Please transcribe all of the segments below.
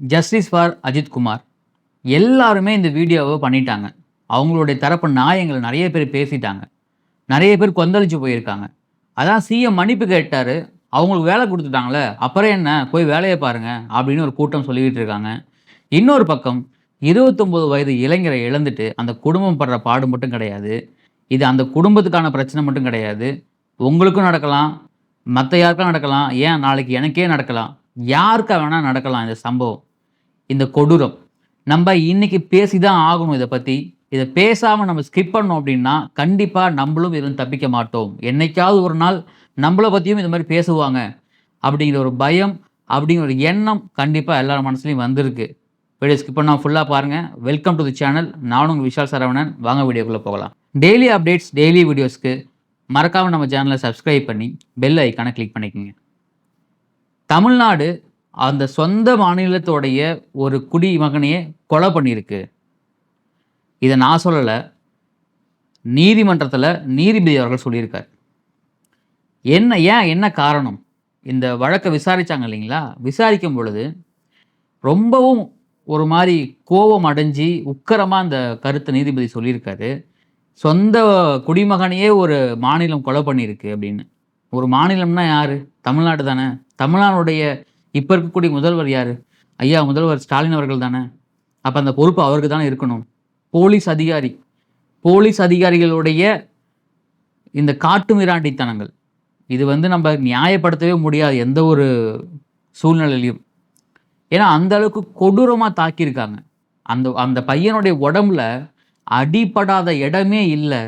Justice for Ajith Kumar எல்லாருமே இந்த வீடியோவை பண்ணிட்டாங்க. அவங்களுடைய தரப்பு நாயங்களை நிறைய பேர் பேசிட்டாங்க. நிறைய பேர் கொந்தளிச்சு போயிருக்காங்க. அதான் சிஎம் மன்னிப்பு கேட்டார். அவங்களுக்கு வேலை கொடுத்துட்டாங்களே அப்புறம் என்ன? போய் வேலையை பாருங்க அப்படின்னு ஒரு கூட்டம் சொல்லிக்கிட்டு இருக்காங்க. இன்னொரு பக்கம் இருபத்தொம்போது வயது இளைஞரை இழந்துட்டு அந்த குடும்பம் படுற பாடு மட்டும் கிடையாது. இது அந்த குடும்பத்துக்கான பிரச்சனை மட்டும் கிடையாது. உங்களுக்கும் நடக்கலாம் மற்ற யாருக்கும் நடக்கலாம் ஏன் நாளைக்கு எனக்கே நடக்கலாம். யாருக்கா வேணால் நடக்கலாம் இந்த சம்பவம். இந்த கொடூரம். நம்ம இன்னைக்கு பேசி தான் ஆகணும் இதை பற்றி இதை பேசாமல் நம்ம ஸ்கிப் பண்ணோம் அப்படின்னா கண்டிப்பாக நம்மளும் இதில் தப்பிக்க மாட்டோம். என்னைக்காவது ஒரு நாள் நம்மளை பற்றியும் இந்த மாதிரி பேசுவாங்க. அப்படிங்கிற ஒரு பயம் அப்படிங்கிற ஒரு எண்ணம் கண்டிப்பாக எல்லார் மனசுலையும் வந்திருக்கு. வீடியோ ஸ்கிப் பண்ணால் ஃபுல்லாக பாருங்கள் வெல்கம் டு தி சேனல் நானும் உங்கள் விஷால் சரவணன். வாங்க வீடியோக்குள்ளே போகலாம். டெய்லி அப்டேட்ஸ் டெய்லி வீடியோஸ்க்கு மறக்காமல் நம்ம சேனலை சப்ஸ்கிரைப் பண்ணி பெல் ஐக்கானை கிளிக் பண்ணிக்கோங்க. தமிழ்நாடு அந்த சொந்த மாநிலத்தோடைய ஒரு குடிமகனையே கொலை பண்ணியிருக்கு. இதை நான் சொல்லலை. நீதிமன்றத்தில் நீதிபதி அவர்கள் சொல்லியிருக்கார். என்ன ஏன் என்ன காரணம்? இந்த வழக்கை விசாரித்தாங்க இல்லைங்களா? விசாரிக்கும் பொழுது ரொம்பவும் ஒரு மாதிரி கோபம் அடைஞ்சி உக்கரமாக அந்த கருத்தை நீதிபதி சொல்லியிருக்காரு. சொந்த குடிமகனையே ஒரு மாநிலம் கொலை பண்ணியிருக்கு அப்படின்னு. ஒரு மாநிலம்னா யார்? தமிழ்நாடு தானே. தமிழ்நாடுடைய இப்போ இருக்கக்கூடிய முதல்வர் யார்? ஐயா முதல்வர் ஸ்டாலின் அவர்கள் தானே. அப்போ அந்த பொறுப்பு அவருக்கு தானே இருக்கணும். போலீஸ் அதிகாரி. போலீஸ் அதிகாரிகளுடைய இந்த காட்டு மிராண்டித்தனங்கள். இது வந்து நம்ம நியாயப்படுத்தவே முடியாது எந்த ஒரு சூழ்நிலையிலையும் ஏன்னா அந்த அளவுக்கு கொடூரமாக தாக்கியிருக்காங்க. அந்த அந்த பையனுடைய உடம்புல அடிபடாத இடமே இல்லை.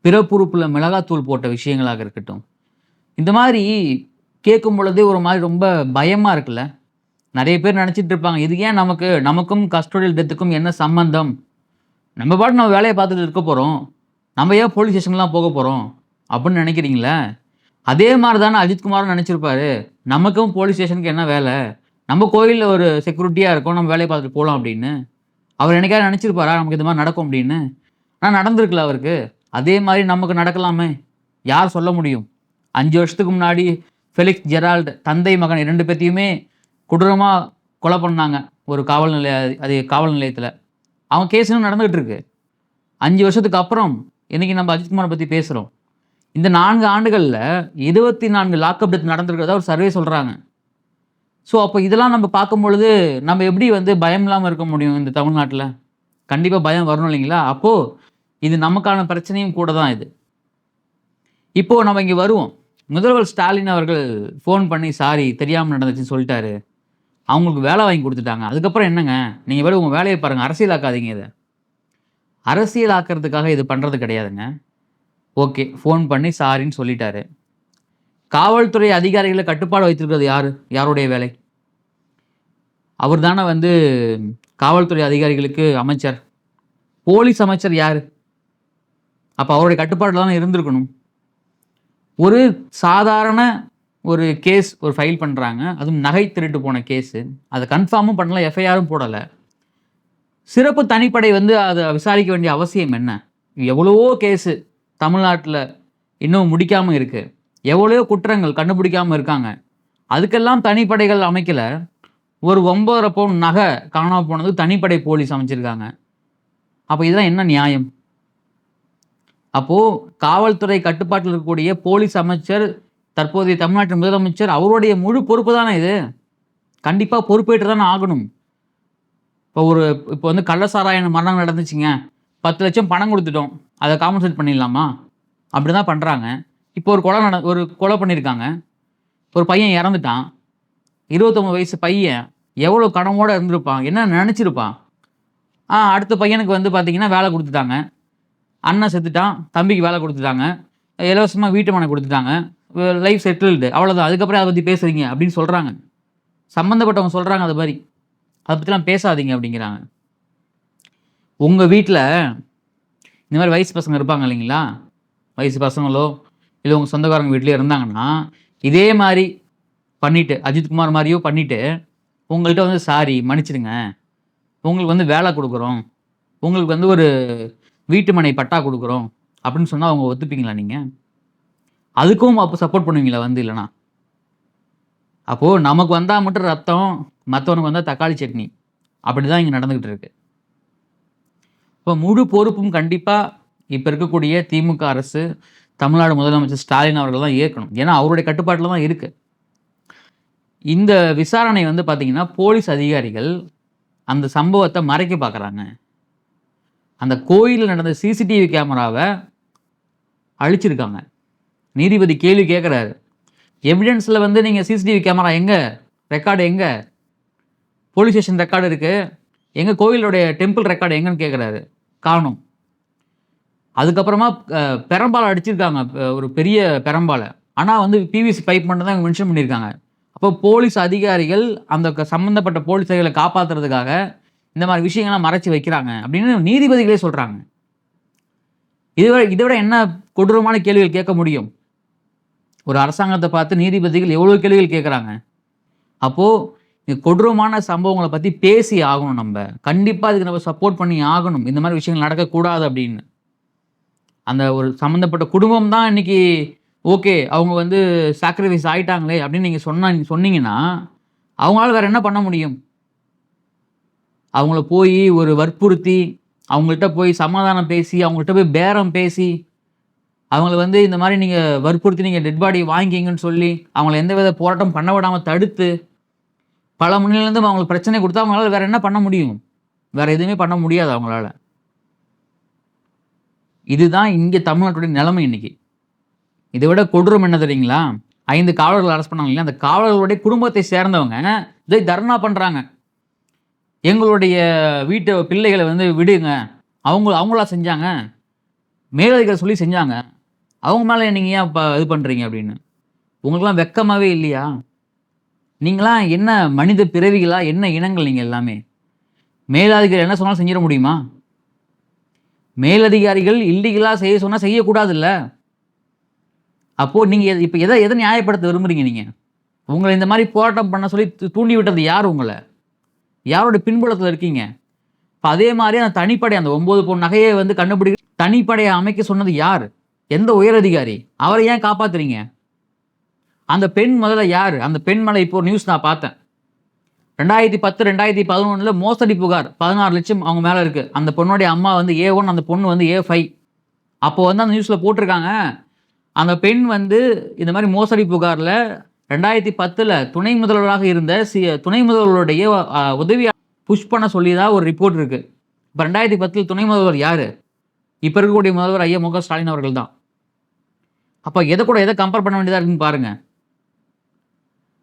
பிறப்புறுப்பில் மிளகாத்தூள் போட்ட விஷயங்களாக இருக்கட்டும். இந்த மாதிரி கேட்கும் பொழுதே ஒரு மாதிரி ரொம்ப பயமாக இருக்குல்ல? நிறைய பேர் நினச்சிட்டு இருப்பாங்க இது ஏன் நமக்கு நமக்கும் கஸ்டோடியல் டெத்துக்கும் என்ன சம்பந்தம்? நம்ம பாட்டு நம்ம வேலையை பார்த்துட்டு இருக்க போகிறோம் நம்ம ஏன் போலீஸ் ஸ்டேஷன்லாம் போக போகிறோம் அப்படின்னு நினைக்கிறீங்களே? அதே மாதிரி தானே அஜித்குமாரும் நினச்சிருப்பாரு நமக்கும் போலீஸ் ஸ்டேஷனுக்கு என்ன வேலை? நம்ம கோயிலில் ஒரு செக்யூரிட்டியாக இருக்கோம் நம்ம வேலையை பார்த்துட்டு போகலாம் அப்படின்னு. அவர் என்னைக்காவது நினச்சிருப்பாரா நமக்கு இது மாதிரி நடக்கும் அப்படின்னு? ஆனால் நடந்திருக்குல்ல அவருக்கு. அதே மாதிரி நமக்கு நடக்கலாமே. யார் சொல்ல முடியும்? அஞ்சு வருஷத்துக்கு முன்னாடி ஃபெலிக்ஸ் ஜெரால்டு தந்தை மகன் இரண்டு பேர்த்தையுமே கொடூரமாக கொலை பண்ணாங்க ஒரு காவல் நிலைய அது காவல் நிலையத்தில். அவன் கேஸ் இன்னும் நடந்துகிட்டு இருக்கு. அஞ்சு வருஷத்துக்கு அப்புறம் இன்றைக்கி நம்ம அஜித்குமாரை பற்றி பேசுகிறோம் இந்த நான்கு ஆண்டுகளில் இருபத்தி நான்கு லாக்அப் டெத் நடந்திருக்கிறதா ஒரு சர்வே சொல்கிறாங்க ஸோ அப்போ இதெல்லாம் நம்ம பார்க்கும் பொழுது நம்ம எப்படி வந்து பயம் இல்லாமல் இருக்க முடியும் இந்த தமிழ்நாட்டில்? கண்டிப்பாக பயம் வரணும் இல்லைங்களா? அப்போது இது நமக்கான பிரச்சனையும் கூட தான் இது. இப்போது நம்ம இங்கே வருவோம். முதல்வர் ஸ்டாலின் அவர்கள் ஃபோன் பண்ணி சாரி தெரியாமல் நடந்துச்சுன்னு சொல்லிட்டாரு. அவங்களுக்கு வேலை வாங்கி கொடுத்துட்டாங்க. அதுக்கப்புறம் என்னங்க? நீங்கள் வேறு உங்கள் வேலையை பாருங்கள் அரசியலாக்காதீங்க இதை. அரசியலாக்கிறதுக்காக இது பண்ணுறது கிடையாதுங்க. ஓகே ஃபோன் பண்ணி சாரின்னு சொல்லிட்டாரு. காவல்துறை அதிகாரிகளை கட்டுப்பாடு வைத்திருக்கிறது யார்? யாருடைய வேலை? அவர் தானே வந்து காவல்துறை அதிகாரிகளுக்கு அமைச்சர். போலீஸ் அமைச்சர் யார்? அப்போ அவருடைய கட்டுப்பாடு தானே இருந்திருக்கணும். ஒரு சாதாரண ஒரு கேஸ் ஒரு ஃபைல் பண்ணுறாங்க அதுவும் நகை திருட்டு போன கேஸு. அதை கன்ஃபார்மும் பண்ணல எஃப்ஐஆரும் போடலை. சிறப்பு தனிப்படை வந்து அதை விசாரிக்க வேண்டிய அவசியம் என்ன? எவ்வளவோ கேஸு தமிழ்நாட்டில் இன்னும் முடிக்காமல் இருக்குது எவ்வளவோ குற்றங்கள் கண்டுபிடிக்காமல் இருக்காங்க. அதுக்கெல்லாம் தனிப்படைகள் அமைக்கலை. ஒரு ஒம்பதரை பவுன் நகை காணாமல் போனது தனிப்படை போலீஸ் அமைச்சிருக்காங்க. அப்போ இதெல்லாம் என்ன நியாயம்? அப்போது காவல்துறை கட்டுப்பாட்டில் இருக்கக்கூடிய போலீஸ் அமைச்சர் தற்போதைய தமிழ்நாட்டின் முதலமைச்சர் அவருடைய முழு பொறுப்பு தானே இது? கண்டிப்பாக பொறுப்பேற்று தானே ஆகணும். இப்போ ஒரு இப்போ வந்து கள்ளசாராயண மரணம் நடந்துச்சுங்க. பத்து லட்சம் பணம் கொடுத்துட்டோம். அதை காம்பன்சேட் பண்ணிடலாமா? அப்படி தான் பண்ணுறாங்க இப்போ ஒரு கொலை நட ஒரு கொலை பண்ணியிருக்காங்க. ஒரு பையன் இறந்துட்டான். இருபத்தொம்பது வயசு பையன் எவ்வளோ கனவோடு இருந்திருப்பான்? என்ன நினச்சிருப்பான்? ஆ அடுத்த பையனுக்கு வந்து பார்த்தீங்கன்னா வேலை கொடுத்துட்டாங்க. அண்ணன் செத்துட்டான் தம்பிக்கு வேலை கொடுத்துட்டாங்க இலவசமாக வீட்டு மனை கொடுத்துட்டாங்க லைஃப் செட்டில்டு அவ்வளோதான் அதுக்கப்புறம் அதை பற்றி பேசுகிறீங்க அப்படின்னு சொல்கிறாங்க சம்மந்தப்பட்டவங்க சொல்கிறாங்க அது மாதிரி. அதை பற்றிலாம் பேசாதீங்க அப்படிங்கிறாங்க. உங்கள் வீட்டில் இந்த மாதிரி வயசு பசங்க இருப்பாங்க இல்லைங்களா? வயசு பசங்களோ இல்லை உங்கள் சொந்தக்காரங்க வீட்லேயோ இருந்தாங்கன்னா இதே மாதிரி பண்ணிவிட்டு அஜித்குமார் மாதிரியோ பண்ணிவிட்டு உங்கள்கிட்ட வந்து சாரி மன்னிச்சிடுங்க. உங்களுக்கு வந்து வேலை கொடுக்குறோம். உங்களுக்கு வந்து ஒரு வீட்டு மனை பட்டா கொடுக்குறோம் அப்படின்னு சொன்னால் அவங்க ஒத்துப்பீங்களா நீங்கள் அதுக்கும் அப்போ சப்போர்ட் பண்ணுவீங்களா வந்து இல்லைனா அப்போது நமக்கு வந்தால் மட்டும் ரத்தம் மற்றவனுக்கு வந்தால் தக்காளி சட்னி. அப்படி தான் இங்கே நடந்துக்கிட்டு இருக்கு. இப்போ முழு பொறுப்பும் கண்டிப்பாக இப்போ இருக்கக்கூடிய திமுக அரசு தமிழ்நாடு முதலமைச்சர் ஸ்டாலின் அவர்கள் தான் ஏற்கணும். ஏன்னா அவருடைய கட்டுப்பாட்டில் தான் இருக்குது இந்த விசாரணை வந்து பார்த்திங்கன்னா போலீஸ் அதிகாரிகள் அந்த சம்பவத்தை மறைக்க பார்க்குறாங்க அந்த கோயிலில் நடந்த சிசிடிவி கேமராவை அழிச்சிருக்காங்க. நீதிபதி கேள்வி கேட்குறாரு எவிடன்ஸில் வந்து நீங்கள் சிசிடிவி கேமரா எங்கே? ரெக்கார்டு எங்கே? போலீஸ் ஸ்டேஷன் ரெக்கார்டு இருக்குது எங்கள் கோயிலுடைய டெம்பிள் ரெக்கார்டு எங்கன்னு கேட்குறாரு காணும். அதுக்கப்புறமா பெரம்பாலை அடிச்சிருக்காங்க. ஒரு பெரிய பெரம்பாலை. ஆனால் வந்து பிவிசி பைப் மட்டும் தான் மென்ஷன் பண்ணியிருக்காங்க. அப்போ போலீஸ் அதிகாரிகள் அந்த க- போலீஸ் அதிகாரிகளை காப்பாற்றுறதுக்காக இந்த மாதிரி விஷயங்கள்லாம் மறைச்சி வைக்கிறாங்க அப்படின்னு நீதிபதிகளே சொல்கிறாங்க இதை விட இதை விட என்ன கொடூரமான கேள்விகள் கேட்க முடியும்? ஒரு அரசாங்கத்தை பார்த்து நீதிபதிகள் எவ்வளோ கேள்விகள் கேட்குறாங்க? அப்போது இந்த கொடூரமான சம்பவங்களை பற்றி பேசி ஆகணும் நம்ம. கண்டிப்பாக இதுக்கு நம்ம சப்போர்ட் பண்ணி ஆகணும். இந்த மாதிரி விஷயங்கள் நடக்கக்கூடாது அப்படின்னு. அந்த ஒரு சம்மந்தப்பட்ட குடும்பம் தான் இன்னைக்கு ஓகே அவங்க வந்து சாக்ரிஃபைஸ் ஆகிட்டாங்களே அப்படின்னு நீங்கள் சொன்னா சொன்னீங்கன்னா அவங்களால வேறு என்ன பண்ண முடியும்? அவங்கள போய் ஒரு வற்புறுத்தி அவங்கள்ட்ட போய் சமாதானம் பேசி அவங்கள்ட்ட போய் பேரம் பேசி அவங்கள வந்து இந்த மாதிரி நீங்கள் வற்புறுத்தி நீங்கள் டெட் பாடி வாங்கிங்கன்னு சொல்லி அவங்கள எந்த வித போராட்டம் பண்ண விடாமல் தடுத்து பல முன்னிலேருந்து அவங்களுக்கு பிரச்சனை கொடுத்தா அவங்களால வேற என்ன பண்ண முடியும்? வேற எதுவுமே பண்ண முடியாது அவங்களால. இதுதான் இங்கே தமிழ்நாட்டுடைய நிலைமை இன்னைக்கு. இதை விட கொடூரம் என்ன தெரியுங்களா? ஐந்து காவலர்கள் அரெஸ்ட் பண்ணாங்க இல்லையா அந்த காவலர்களுடைய குடும்பத்தை சேர்ந்தவங்க இதை தர்ணா பண்ணுறாங்க எங்களுடைய வீட்டு பிள்ளைகளை வந்து விடுங்க. அவங்க அவங்களா செஞ்சாங்க. மேலதிகாரி சொல்லி செஞ்சாங்க. அவங்க மேலே நீங்கள் ஏன் இப்போ இது பண்ணுறீங்க அப்படின்னு. உங்களுக்குலாம் வெக்கமாகவே இல்லையா? நீங்களாம் என்ன மனித பிறவிகளா? என்ன இனங்கள் நீங்கள் எல்லாமே? மேலதிகாரி என்ன சொன்னாலும் செஞ்சிட முடியுமா? மேலதிகாரிகள் இல்லீகலாக செய்ய சொன்னால் செய்யக்கூடாதுல்ல? அப்போது நீங்கள் இப்போ எதை எதை நியாயப்படுத்த விரும்புகிறீங்க நீங்கள் உங்களை இந்த மாதிரி போராட்டம் பண்ண சொல்லி தூண்டி விட்டது யார் உங்களை? யாரோட பின்புலத்தில் இருக்கீங்க? இப்போ அதே மாதிரி அந்த தனிப்படை அந்த ஒம்பது பொன் நகையை வந்து கண்டுபிடி தனிப்படையை அமைக்க சொன்னது யார்? எந்த உயரதிகாரி? அவரை ஏன் காப்பாத்துறீங்க? அந்த பெண் முதல்ல யார்? அந்த பெண் மேலே இப்போ நியூஸ் நான் பார்த்தேன். ரெண்டாயிரத்தி பத்து ரெண்டாயிரத்தி பதினொன்றில் மோசடி புகார். பதினாறு லட்சம் அவங்க மேலே இருக்குது அந்த பொண்ணுடைய அம்மா வந்து ஏ ஒன் அந்த பொண்ணு வந்து ஏ ஃபைவ் அப்போ வந்து அந்த நியூஸில் போட்டிருக்காங்க. அந்த பெண் வந்து இந்த மாதிரி மோசடி புகாரில் ரெண்டாயிரத்தி பத்தில் துணை முதல்வராக இருந்த சி துணை முதல்வருடைய உதவி புஷ் பண்ண சொல்லி தான் ஒரு ரிப்போர்ட் இருக்குது இப்போ ரெண்டாயிரத்தி பத்தில் துணை முதல்வர் யார்? இப்போ இருக்கக்கூடிய முதல்வர் ஐயா மு க ஸ்டாலின் அவர்கள் தான் அப்போ எதை கூட எதை கம்பேர் பண்ண வேண்டியதாக இருக்குன்னு பாருங்கள்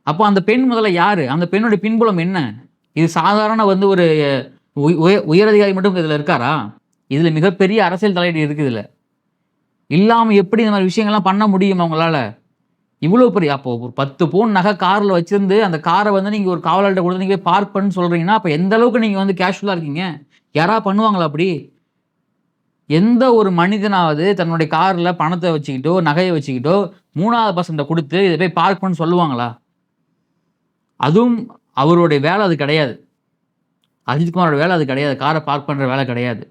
அப்போ அந்த பெண் முதல்ல யார்? அந்த பெண்ணுடைய பின்புலம் என்ன? இது சாதாரண வந்து ஒரு உய- உய- உயரதிகாரி மட்டும் இதில் இருக்காரா? இதில் மிகப்பெரிய அரசியல் தலையீடு இருக்குது இதில். இல்லாமல் எப்படி இந்த மாதிரி விஷயங்கள்லாம் பண்ண முடியும் அவங்களால? இவ்வளோ பெரிய அப்போ ஒரு பத்து பவுன் நகை காரில் வச்சிருந்து அந்த காரை வந்து நீங்கள் ஒரு காவலர்கிட்ட கொடுத்து நீங்கள் பார்க் பண்ணு சொல்கிறீங்கன்னா அப்போ எந்த அளவுக்கு நீங்கள் வந்து கேஷுவலாக இருக்கீங்க? யாரா பண்ணுவாங்களா அப்படி? எந்த ஒரு மனிதனாவது தன்னுடைய காரில் பணத்தை வச்சுக்கிட்டோ நகையை வச்சுக்கிட்டோ மூணாவது பர்சன்ட்டை கொடுத்து இதை போய் பார்க் பண்ணு சொல்லுவாங்களா? அதுவும் அவருடைய வேலை அது கிடையாது. அஜித்குமாரோட வேலை அது கிடையாது. காரை பார்க் பண்ணுற வேலை கிடையாது.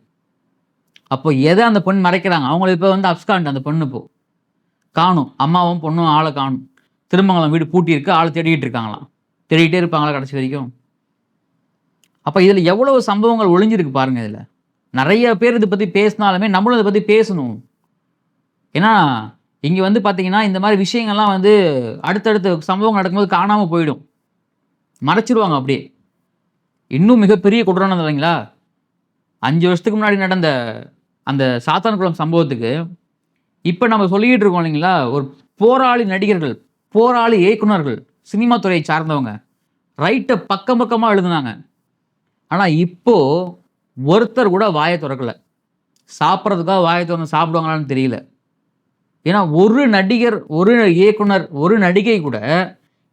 அப்போ எதை அந்த பொண்ணு மறைக்கிறாங்க? அவங்களுக்கு இப்போ வந்து அப்ஸ்காண்ட் அந்த பொண்ணு இப்போது காணும். அம்மாவும் பொண்ணும் ஆளை காணும். திருமங்கலம் வீடு பூட்டி இருக்கு ஆளை தேடிட்டு இருக்காங்களாம். தேடிக்கிட்டே இருப்பாங்களா கடைசி வரைக்கும்? அப்போ இதில் எவ்வளவு சம்பவங்கள் ஒளிஞ்சிருக்கு பாருங்கள் இதில். நிறைய பேர் இதை பற்றி பேசினாலுமே நம்மளும் இதை பற்றி பேசணும். ஏன்னா இங்கே வந்து பார்த்திங்கன்னா இந்த மாதிரி விஷயங்கள்லாம் வந்து அடுத்தடுத்த சம்பவம் நடக்கும்போது காணாமல் போயிடும். மறைச்சிருவாங்க அப்படியே. இன்னும் மிகப்பெரிய குற்றம் இல்லைங்களா? அஞ்சு வருஷத்துக்கு முன்னாடி நடந்த அந்த சாத்தான்குளம் சம்பவத்துக்கு இப்போ நம்ம சொல்லிக்கிட்டு இருக்கோம் இல்லைங்களா? ஒரு போராளி நடிகர்கள் போராளி இயக்குனர்கள் சினிமா துறையை சார்ந்தவங்க ரைட்டை பக்கம் பக்கமாக எழுதுனாங்க. ஆனால் இப்போது ஒருத்தர் கூட வாயை திறக்கல. சாப்பிட்றதுக்காக வாயை திறந்து சாப்பிடுவாங்களான்னு தெரியல. ஏன்னா ஒரு நடிகர் ஒரு இயக்குனர் ஒரு நடிகை கூட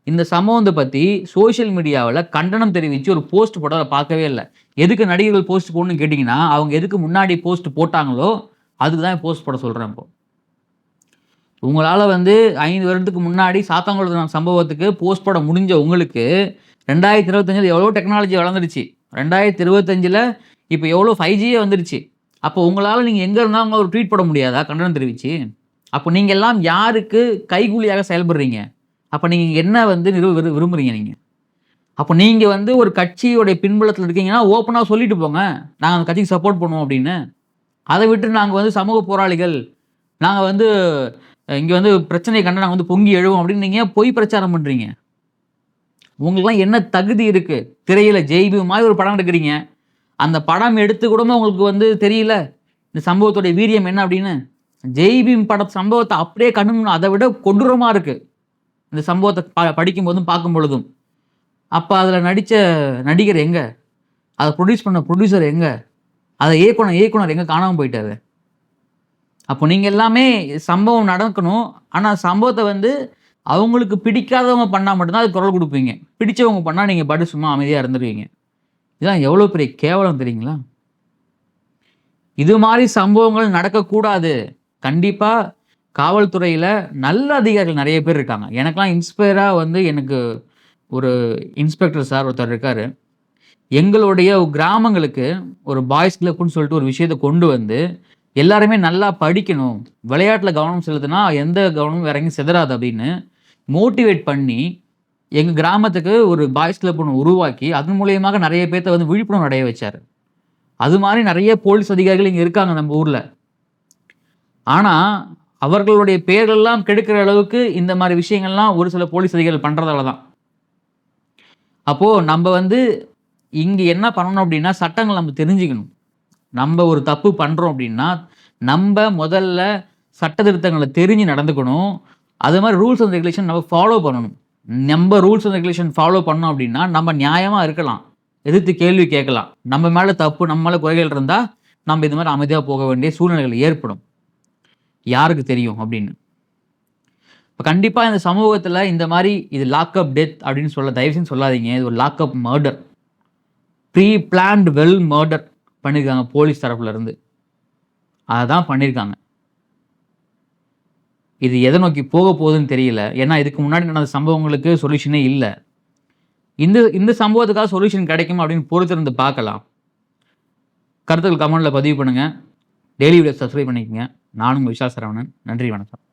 இந்த சம்பவத்தை பற்றி சோஷியல் மீடியாவில் கண்டனம் தெரிவித்து ஒரு போஸ்ட் போட்டதை பார்க்கவே இல்லை. எதுக்கு நடிகர்கள் போஸ்ட் போடணும்னு கேட்டிங்கன்னா அவங்க எதுக்கு முன்னாடி போஸ்ட் போட்டாங்களோ அதுக்கு தான் போஸ்ட் போட சொல்கிறேன் இப்போது உங்களால் வந்து ஐந்து வருடத்துக்கு முன்னாடி சாத்தாங்குளத்து சம்பவத்துக்கு போஸ்ட் போட முடிஞ்ச உங்களுக்கு ரெண்டாயிரத்தி இருபத்தஞ்சில் எவ்வளோ டெக்னாலஜி வளர்ந்துருச்சு ரெண்டாயிரத்தி இருபத்தஞ்சில் இப்போ எவ்வளோ ஃபைவ் ஜியே வந்துருச்சு அப்போ உங்களால் நீங்கள் எங்கே இருந்தாலும் ஒரு ட்வீட் போட முடியாதா? கண்டனம் தெரிவிச்சு. அப்போ நீங்கள் எல்லாம் யாருக்கு கைகூலியாக செயல்படுறீங்க? அப்போ நீங்கள் என்ன வந்து நிறுவ விரு விரும்புகிறீங்க நீங்கள் அப்போ நீங்கள் வந்து ஒரு கட்சியோடைய பின்புலத்தில் இருக்கீங்கன்னா ஓப்பனாக சொல்லிட்டு போங்க. நாங்கள் அந்த கட்சிக்கு சப்போர்ட் பண்ணுவோம் அப்படின்னு. அதை விட்டு நாங்கள் வந்து சமூக போராளிகள் நாங்கள் வந்து இங்கே வந்து பிரச்சனையை கண்ட நாங்கள் வந்து பொங்கி எழுவோம் அப்படின்னு நீங்கள் ஏன் பொய் பிரச்சாரம் பண்ணுறீங்க உங்களுக்குலாம் என்ன தகுதி இருக்குது திரையில் ஜெய்பி மாதிரி ஒரு படம் எடுக்கிறீங்க. அந்த படம் எடுத்து கூட உங்களுக்கு வந்து தெரியல. இந்த சம்பவத்துடைய வீரியம் என்ன அப்படின்னு? ஜெய்பீம் பட சம்பவத்தை அப்படியே கண்ணு அதை விட கொடூரமாக இருக்குது இந்த சம்பவத்தை ப படிக்கும்போதும் பார்க்கும் பொழுதும் அப்போ அதில் நடித்த நடிகர் எங்கே? அதை ப்ரொடியூஸ் பண்ண ப்ரொடியூசர் எங்கே? அதை இயக்குனர் இயக்குனர் எங்கே? காணாமல் போயிட்டாரு. அப்போ நீங்கள் எல்லாமே சம்பவம் நடக்கணும். ஆனால் சம்பவத்தை வந்து அவங்களுக்கு பிடிக்காதவங்க பண்ணால் மட்டும்தான் அது குரல் கொடுப்பீங்க. பிடிச்சவங்க பண்ணால் நீங்கள் படு சும்மா அமைதியாக இருந்துருவீங்க. இதெல்லாம் எவ்வளோ பெரிய கேவலம் தெரியுங்களா? இது மாதிரி சம்பவங்கள் நடக்கக்கூடாது. கண்டிப்பாக காவல்துறையில் நல்ல அதிகாரிகள் நிறைய பேர் இருக்காங்க. எனக்கெலாம் இன்ஸ்பயராக வந்து எனக்கு ஒரு இன்ஸ்பெக்டர் சார் ஒருத்தர் இருக்கார். எங்களுடைய கிராமங்களுக்கு ஒரு பாய்ஸ் கிளப்னு சொல்லிட்டு ஒரு விஷயத்தை கொண்டு வந்து எல்லாருமே நல்லா படிக்கணும். விளையாட்டில் கவனம் செலுத்தினா எந்த கவனமும் இறங்கி சிதறாது அப்படின்னு மோட்டிவேட் பண்ணி எங்கள் கிராமத்துக்கு ஒரு பாய்ஸ் கிளப் ஒன்று உருவாக்கி அதன் மூலியமாக நிறைய பேர்த்த வந்து விழிப்புணர்வு அடைய வச்சார். அது மாதிரி நிறைய போலீஸ் அதிகாரிகள் இங்கே இருக்காங்க நம்ம ஊரில். ஆனால் அவர்களுடைய பெயர்கள்லாம் கெடுக்கிற அளவுக்கு இந்த மாதிரி விஷயங்கள்லாம் ஒரு சில போலீஸ் அதிகாரிகள் பண்ணுறதால தான். அப்போது நம்ம வந்து இங்கே என்ன பண்ணணும் அப்படின்னா சட்டங்கள் நம்ம தெரிஞ்சுக்கணும். நம்ம ஒரு தப்பு பண்ணுறோம் அப்படின்னா நம்ம முதல்ல சட்ட திருத்தங்களை தெரிஞ்சு நடந்துக்கணும். அது மாதிரி ரூல்ஸ் அண்ட் ரெகுலேஷன் நம்ம ஃபாலோ பண்ணணும். நம்ம ரூல்ஸ் அண்ட் ரெகுலேஷன் ஃபாலோ பண்ணோம் அப்படின்னா நம்ம நியாயமாக இருக்கலாம். எதிர்த்து கேள்வி கேட்கலாம். நம்ம மேலே தப்பு நம்ம மேலே குறைகள் இருந்தால் நம்ம இது மாதிரி அமைதியாக போக வேண்டிய சூழ்நிலைகள் ஏற்படும். யாருக்கு தெரியும் அப்படின்னு? இப்போ கண்டிப்பாக இந்த சமூகத்தில் இந்த மாதிரி இது லாக்அப் டெத் அப்படின்னு சொல்ல தயவுசெய்து சொல்லாதீங்க. இது ஒரு lockup murder pre planned well murder பண்ணியிருக்காங்க போலீஸ் தரப்புலேருந்து அதை தான் பண்ணியிருக்காங்க இது எதை நோக்கி போக போகுதுன்னு தெரியல. ஏன்னா இதுக்கு முன்னாடி நடந்த சம்பவங்களுக்கு சொல்யூஷனே இல்லை. இந்த இந்த சம்பவத்துக்காக சொல்யூஷன் கிடைக்கும் அப்படின்னு பொறுத்திருந்து பார்க்கலாம். கருத்துக்கள் கமெண்ட்டில் பதிவு பண்ணுங்கள் டெய்லி வீடியோ சப்ஸ்கிரைப் பண்ணிக்கோங்க. நானும் உங்கள் சரவணன். நன்றி வணக்கம்.